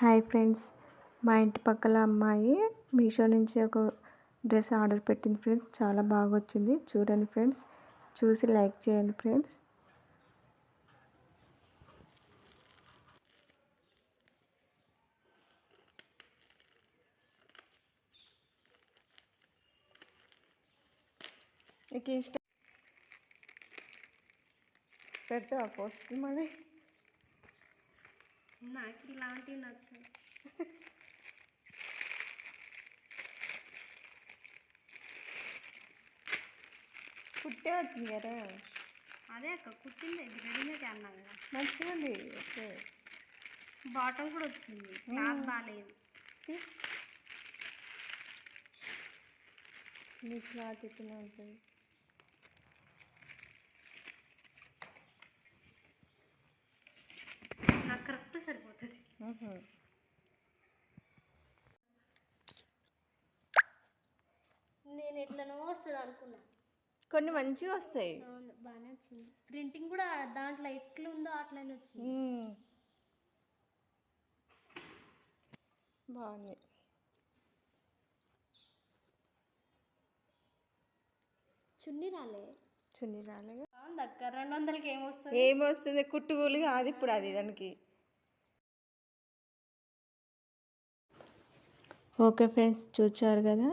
Hi friends. మా ఇంటి పక్కల అమ్మాయి మీషో నుంచి ఒక డ్రెస్ ఆర్డర్ పెట్టింది ఫ్రెండ్స్. చాలా బాగా వచ్చింది చూడండి ఫ్రెండ్స్. చూసి లైక్ చేయండి ఫ్రెండ్స్. నీకు ఇష్టం పెడతావా పోస్ట్ మళ్ళీ నాకు ఇలాంటివి నచ్చాయి కుట్టే వచ్చింది కదా? అదే అక్క కుట్టింది. ఇది రెడీమేడ్ అన్నా కదా. మంచిగా ఉంది ఓకే. బాటమ్ కూడా వచ్చింది. క్లాత్ బాగాలేదు నీ క్లాత్ ఇట్లా ఉంటుంది నాకు కరెక్ట్ సరిపోతుంది. నేను ఎట్లనో వస్తుంది అనుకున్నా. కొన్ని మంచిగా వస్తాయి. అవును బాగానే వచ్చింది. ప్రింటింగ్ కూడా దాంట్లో ఎట్లా ఉందో అట్లనే వచ్చింది. బాగుంది. చున్నీ రాలే చున్నీ బాగుంది అక్క. రెండు వందలకి ఏమొస్తుంది ఏమొస్తుంది కుట్టుకూలి కాదు ఇప్పుడు అది దానికి. ఓకే ఫ్రెండ్స్ చూచారు కదా?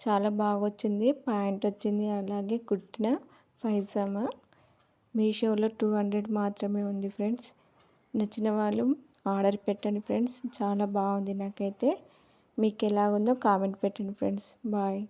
చాలా బాగా వచ్చింది ప్యాంట్ వచ్చింది. అలాగే కుట్టిన పైజామా. మీషోలో టూ హండ్రెడ్ మాత్రమే ఉంది ఫ్రెండ్స్. నచ్చిన వాళ్ళు ఆర్డర్ పెట్టండి ఫ్రెండ్స్. చాలా బాగుంది నాకైతే. మీకు ఎలాగుందో కామెంట్ పెట్టండి ఫ్రెండ్స్. బాయ్.